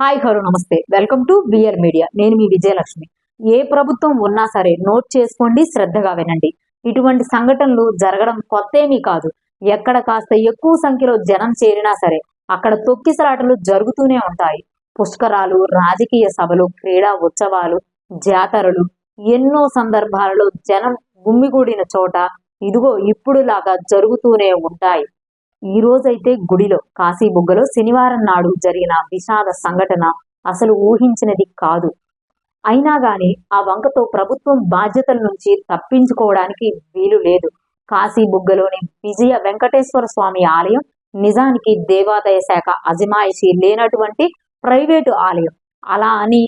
Hi hello నమస్తే. Welcome to BR media. నేను మీ విజయలక్ష్మి. ఏ ప్రభుత్వం ఉన్నా సరే నోట్ చేసుకోండి శ్రద్ధగా వినండి. ఇటువంటి సంఘటనలు జరగడం కొత్తేమీ కాదు. ఎక్కడ కాస్త ఎక్కువ సంఖ్యలో జనం చేరినా సరే అక్కడ తొక్కిసలాటలు జరుగుతూనే ఉంటాయి. పుష్కరాలు రాజకీయ సభలు క్రీడా ఉత్సవాలు జాతరలు ఎన్నో సందర్భాలలో జనం గుమ్మిగూడిన చోట ఇదిగో ఇప్పుడు లాగా జరుగుతూనే ఉంటాయి. ఈ రోజైతే గుడిలో కాశీబుగ్గలో శనివారం నాడు జరిగిన విషాద సంఘటన అసలు ఊహించినది కాదు. అయినా గాని ఆ వంకతో ప్రభుత్వం బాధ్యతల నుంచి తప్పించుకోవడానికి వీలు లేదు. కాశీబుగ్గలోని విజయ వెంకటేశ్వర స్వామి ఆలయం నిజానికి దేవాదాయ శాఖ అజమాయిషి లేనటువంటి ప్రైవేటు ఆలయం. అలా అని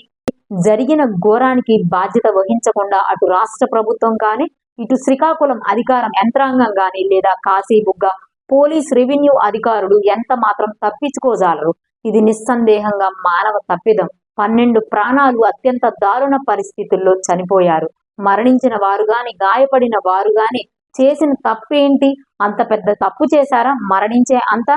జరిగిన ఘోరానికి బాధ్యత వహించకుండా అటు రాష్ట్ర ప్రభుత్వం కానీ ఇటు శ్రీకాకుళం అధికారం యంత్రాంగం కానీ లేదా కాశీబుగ్గ పోలీస్ రెవెన్యూ అధికారులు ఎంత మాత్రం తప్పించుకోజాలరు. ఇది నిస్సందేహంగా మానవ తప్పిదం. పన్నెండు ప్రాణాలు అత్యంత దారుణ పరిస్థితుల్లో చనిపోయారు. మరణించిన వారు గాని గాయపడిన వారు గాని చేసిన తప్పేంటి? అంత పెద్ద తప్పు చేశారా? మరణించే అంత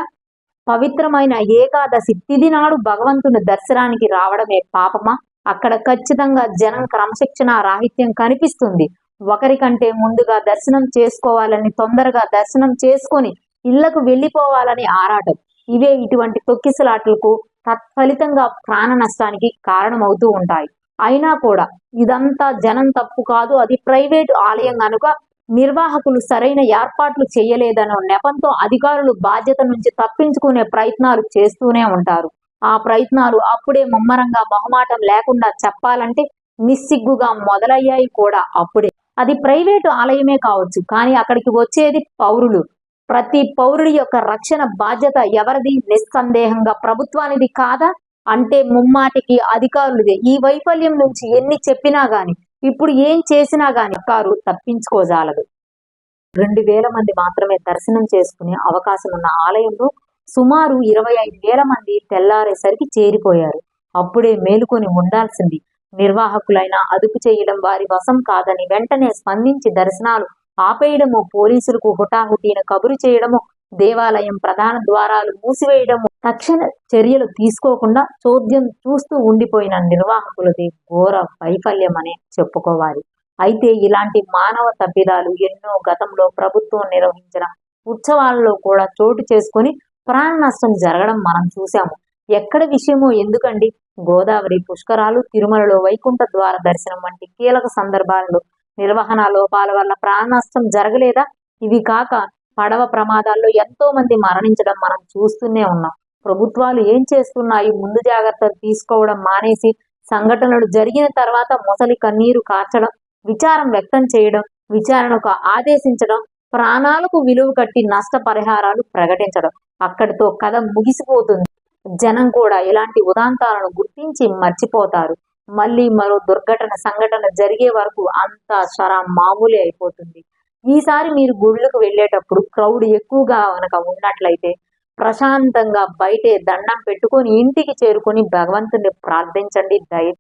పవిత్రమైన ఏకాదశి తిది నాడు భగవంతుని దర్శనానికి రావడమే పాపమా? అక్కడ ఖచ్చితంగా జనం క్రమశిక్షణ రాహిత్యం కనిపిస్తుంది. ఒకరికంటే ముందుగా దర్శనం చేసుకోవాలని తొందరగా దర్శనం చేసుకొని ఇళ్ళకు వెళ్ళిపోవాలని ఆరాటం. ఇవే ఇటువంటి తొక్కిసలాట్లకు తత్ఫలితంగా ప్రాణ నష్టానికి కారణమవుతూ ఉంటాయి. అయినా కూడా ఇదంతా జనం తప్పు కాదు. అది ప్రైవేటు ఆలయం కనుక నిర్వాహకులు సరైన ఏర్పాట్లు చేయలేదనో నెపంతో అధికారులు బాధ్యత నుంచి తప్పించుకునే ప్రయత్నాలు చేస్తూనే ఉంటారు. ఆ ప్రయత్నాలు అప్పుడే ముమ్మరంగా మొహమాటం లేకుండా చెప్పాలంటే నిస్సిగ్గుగా మొదలయ్యాయి కూడా అప్పుడే. అది ప్రైవేటు ఆలయమే కావచ్చు కానీ అక్కడికి వచ్చేది పౌరులు. ప్రతి పౌరుడి యొక్క రక్షణ బాధ్యత ఎవరిది? నిస్సందేహంగా ప్రభుత్వానిది కాదా? అంటే ముమ్మాటికి అధికారులదే. ఈ వైఫల్యం నుంచి ఎన్ని చెప్పినా గాని ఇప్పుడు ఏం చేసినా గాని కారు తప్పించుకోజాలదు. రెండు వేల మంది మాత్రమే దర్శనం చేసుకునే అవకాశం ఉన్న ఆలయంలో సుమారు ఇరవై ఐదు వేల మంది తెల్లారేసరికి చేరిపోయారు. అప్పుడే మేలుకొని ఉండాల్సింది. నిర్వాహకులైన అదుపు చేయడం వారి వశం కాదని వెంటనే స్పందించి దర్శనాలు ఆపేయడము పోలీసులకు హుటాహుటీన కబురు చేయడము దేవాలయం ప్రధాన ద్వారాలు మూసివేయడము తక్షణ చర్యలు తీసుకోకుండా చోద్యం చూస్తూ ఉండిపోయిన నిర్వాహకులది ఘోర వైఫల్యం అనే చెప్పుకోవాలి. అయితే ఇలాంటి మానవ తప్పిదాలు ఎన్నో గతంలో ప్రభుత్వం నిర్వహించిన ఉత్సవాలలో కూడా చోటు చేసుకుని ప్రాణ నష్టం జరగడం మనం చూసాము ఎక్కడ విషయమో ఎందుకండి? గోదావరి పుష్కరాలు తిరుమలలో వైకుంఠ ద్వార దర్శనం వంటి కీలక సందర్భాలలో నిర్వహణ లోపాల వల్ల ప్రాణ నష్టం జరగలేదా? ఇవి కాక పడవ ప్రమాదాల్లో ఎంతో మంది మరణించడం మనం చూస్తూనే ఉన్నాం. ప్రభుత్వాలు ఏం చేస్తున్నాయి? ముందు జాగ్రత్తలు తీసుకోవడం మానేసి సంఘటనలు జరిగిన తర్వాత మొసలి కన్నీరు కార్చడం విచారం వ్యక్తం చేయడం విచారణకు ఆదేశించడం ప్రాణాలకు విలువ కట్టి నష్టపరిహారాలు ప్రకటించడం. అక్కడితో కథ ముగిసిపోతుంది. జనం కూడా ఇలాంటి ఉదాంతాలను గుర్తించి మర్చిపోతారు. మళ్ళీ మరో దుర్ఘటన సంఘటన జరిగే వరకు అంతా శరా మామూలే అయిపోతుంది. ఈసారి మీరు గుళ్ళకు వెళ్ళేటప్పుడు క్రౌడ్ ఎక్కువగా కనుక ఉన్నట్లయితే ప్రశాంతంగా బయటే దండం పెట్టుకొని ఇంటికి చేరుకొని భగవంతుని ప్రార్థించండి దయ